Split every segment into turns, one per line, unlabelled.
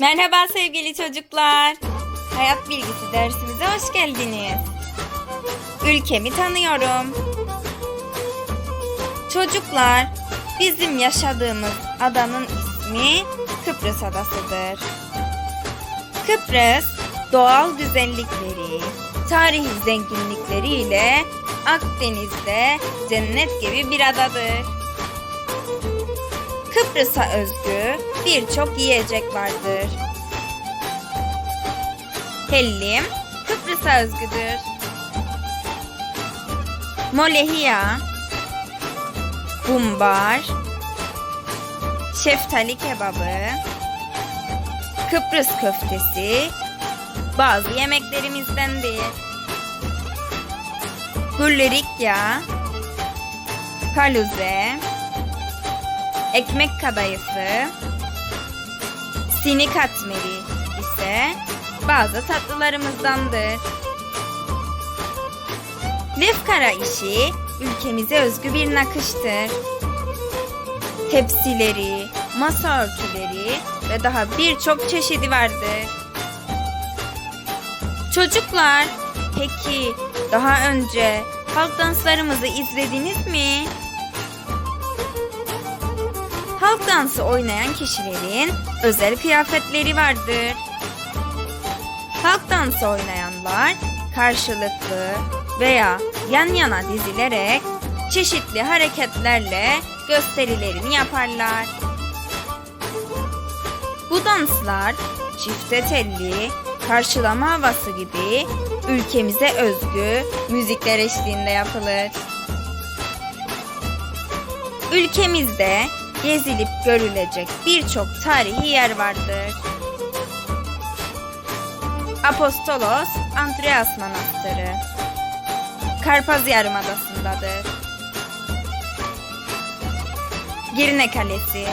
Merhaba sevgili çocuklar. Hayat bilgisi dersimize hoş geldiniz. Ülkemi tanıyorum. Çocuklar, bizim yaşadığımız adanın ismi Kıbrıs Adası'dır. Kıbrıs, doğal güzellikleri, tarihi zenginlikleriyle Akdeniz'de cennet gibi bir adadır. Kıbrıs'a özgü birçok yiyecek vardır. Hellim Kıbrıs'a özgüdür. Molehiya, bumbar, şeftali kebabı, Kıbrıs köftesi bazı yemeklerimizdendir. Gullerikya, kaluze, ekmek kadayıfı, sinik katmeri ise bazı tatlılarımızdandır. Lefkara işi ülkemize özgü bir nakıştır. Tepsileri, masa örtüleri ve daha birçok çeşidi vardır. Çocuklar, peki daha önce halk danslarımızı izlediniz mi? Halk dansı oynayan kişilerin özel kıyafetleri vardır. Halk dansı oynayanlar karşılıklı veya yan yana dizilerek çeşitli hareketlerle gösterilerini yaparlar. Bu danslar çifte telli, karşılama havası gibi ülkemize özgü müzikler eşliğinde yapılır. Ülkemizde gezilip görülecek birçok tarihi yer vardır. Apostolos Andreas Manastırı Karpaz Yarımadası'ndadır. Girne Kalesi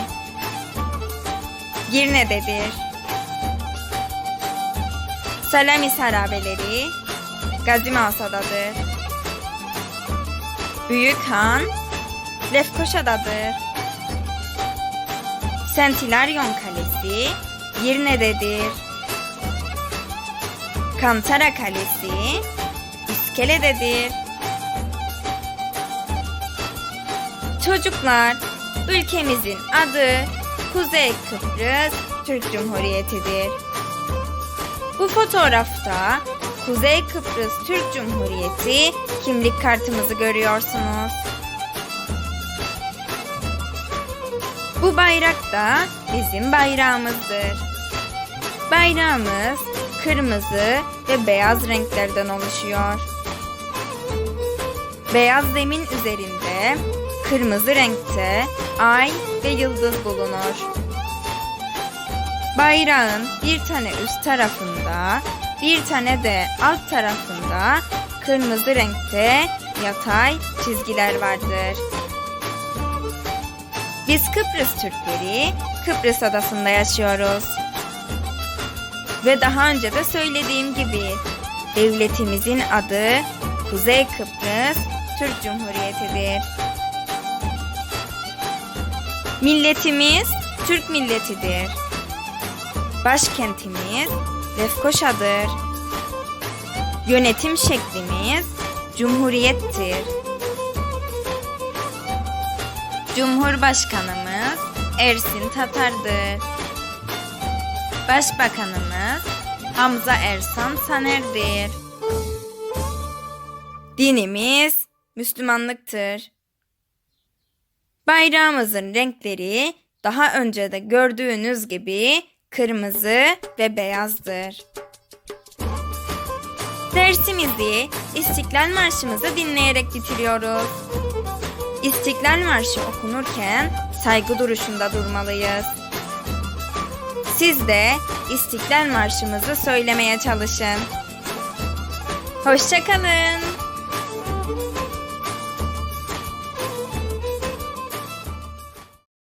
Girne'dedir. Salamis Harabeleri Gazi Masa'dadır. Büyük Han Lefkoşa'dadır. Sentilaryon Kalesi Girne'dedir. Kantara Kalesi İskele'dedir. Çocuklar, ülkemizin adı Kuzey Kıbrıs Türk Cumhuriyeti'dir. Bu fotoğrafta Kuzey Kıbrıs Türk Cumhuriyeti kimlik kartımızı görüyorsunuz. Bu bayrak da bizim bayrağımızdır. Bayrağımız kırmızı ve beyaz renklerden oluşuyor. Beyaz zemin üzerinde kırmızı renkte ay ve yıldız bulunur. Bayrağın bir tane üst tarafında, bir tane de alt tarafında kırmızı renkte yatay çizgiler vardır. Biz Kıbrıs Türkleri Kıbrıs adasında yaşıyoruz. Ve daha önce de söylediğim gibi devletimizin adı Kuzey Kıbrıs Türk Cumhuriyeti'dir. Milletimiz Türk milletidir. Başkentimiz Lefkoşa'dır. Yönetim şeklimiz Cumhuriyettir. Cumhurbaşkanımız Ersin Tatar'dır. Başbakanımız Hamza Ersan Saner'dir. Dinimiz Müslümanlıktır. Bayrağımızın renkleri daha önce de gördüğünüz gibi kırmızı ve beyazdır. Dersimizi İstiklal Marşımızı dinleyerek bitiriyoruz. İstiklal Marşı okunurken saygı duruşunda durmalıyız. Siz de İstiklal Marşımızı söylemeye çalışın. Hoşçakalın.